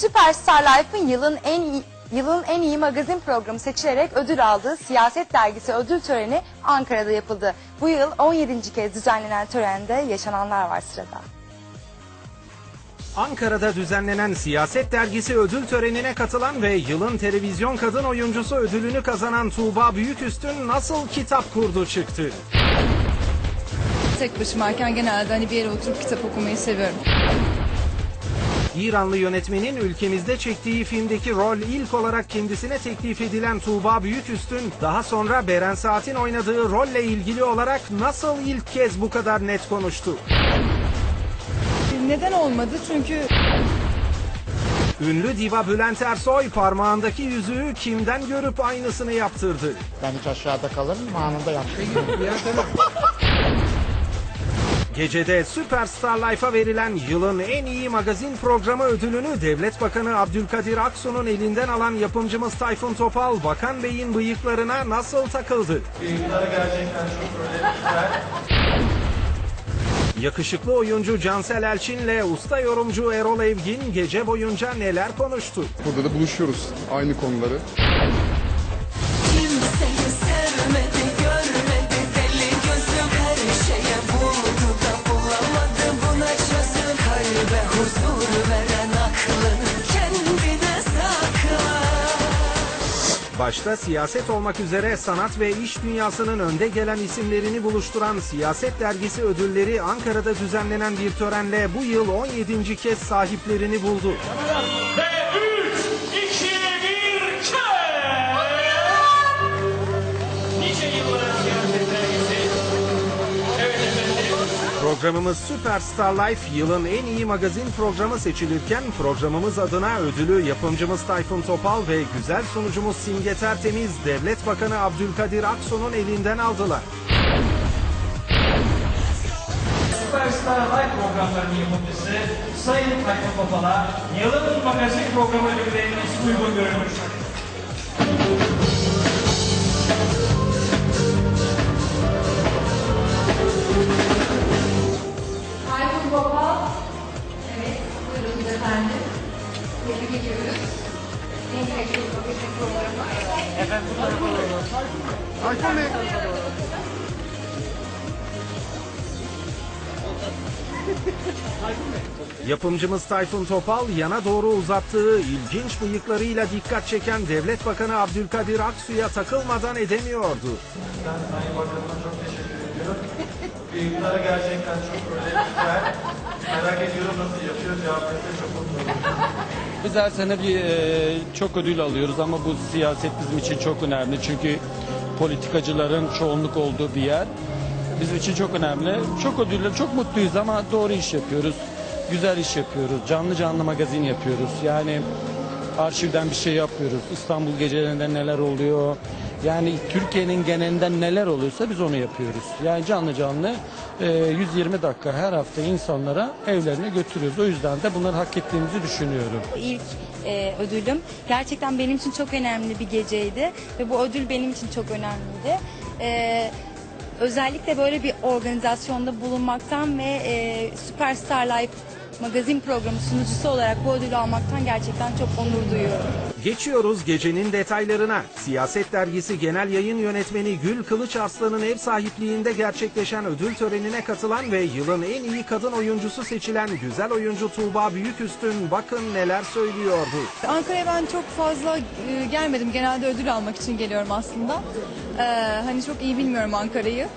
Superstar Life'ın yılın en iyi Yılın en iyi magazin programı seçilerek ödül aldığı Siyaset Dergisi ödül töreni Ankara'da yapıldı. Bu yıl 17. kez düzenlenen törende yaşananlar var sırada. Ankara'da düzenlenen Siyaset Dergisi ödül törenine katılan ve yılın televizyon kadın oyuncusu ödülünü kazanan Tuğba Büyüküstün nasıl kitap kurdu çıktı. Tek başımayken genelde hani bir yere oturup kitap okumayı seviyorum. İranlı yönetmenin ülkemizde çektiği filmdeki rol ilk olarak kendisine teklif edilen Tuğba Büyüküstün daha sonra Beren Saat'in oynadığı rolle ilgili olarak nasıl ilk kez bu kadar net konuştu. Neden olmadı? Çünkü Ünlü diva Bülent Ersoy parmağındaki yüzüğü kimden görüp aynısını yaptırdı. Ben hiç aşağıda kalır mıyım? Anında yaptım. Gecede Superstar Life'a verilen yılın en iyi magazin programı ödülünü Devlet Bakanı Abdülkadir Aksu'nun elinden alan yapımcımız Tayfun Topal, Bakan Bey'in bıyıklarına nasıl takıldı? Yakışıklı oyuncu Cansel Elçin'le usta yorumcu Erol Evgin gece boyunca neler konuştu? Burada da buluşuyoruz aynı konuları. Başta siyaset olmak üzere sanat ve iş dünyasının önde gelen isimlerini buluşturan Siyaset Dergisi ödülleri Ankara'da düzenlenen bir törenle bu yıl 17. kez sahiplerini buldu. Programımız Superstar Life yılın en iyi magazin programı seçilirken programımız adına ödülü yapımcımız Tayfun Topal ve güzel sunucumuz Simge Tertemiz Devlet Bakanı Abdülkadir Aksu'nun elinden aldılar. Superstar Live programlarının yapımcısı Sayın Tayfun Topal'a yılın magazin programı ödülleriniz uygun görülmüş. Efendim. Tebrik ediyoruz. En kaliteli magazin programı. Yapımcımız Tayfun Topal yana doğru uzattığı ilginç bıyıklarıyla dikkat çeken Devlet Bakanı Abdülkadir Aksu'ya takılmadan edemiyordu. Sayın Bakanıma çok teşekkür ediyorum. Bıyıkları gerçekten çok böyle güzel. Merak ediyorum nasıl yapıyor cevap verirse çok mutlu. Biz her sene bir e, çok ödül alıyoruz ama bu siyaset bizim için çok önemli. Çünkü politikacıların çoğunluk olduğu bir yer. Bizim için çok önemli. Çok ödüller, çok mutluyuz ama doğru iş yapıyoruz. Güzel iş yapıyoruz. Canlı canlı magazin yapıyoruz. Yani arşivden bir şey yapıyoruz. İstanbul gecelerinde neler oluyor? Yani Türkiye'nin genelinde neler oluyorsa biz onu yapıyoruz. Yani canlı canlı e, 120 dakika her hafta insanlara evlerine götürüyoruz. O yüzden de bunları hak ettiğimizi düşünüyorum. İlk e, ödülüm gerçekten benim için çok önemli bir geceydi ve bu ödül benim için çok önemliydi. E, özellikle böyle bir organizasyonda bulunmaktan ve e, Superstar Life magazin programı sunucusu olarak bu ödülü almaktan gerçekten çok onur duyuyorum. Geçiyoruz gecenin detaylarına. Siyaset Dergisi Genel Yayın Yönetmeni Gül Kılıç Arslan'ın ev sahipliğinde gerçekleşen ödül törenine katılan ve yılın en iyi kadın oyuncusu seçilen güzel oyuncu Tuğba Büyüküstün bakın neler söylüyordu. Ankara'ya ben çok fazla e, gelmedim. Genelde ödül almak için geliyorum aslında. Ee, hani çok iyi bilmiyorum Ankara'yı.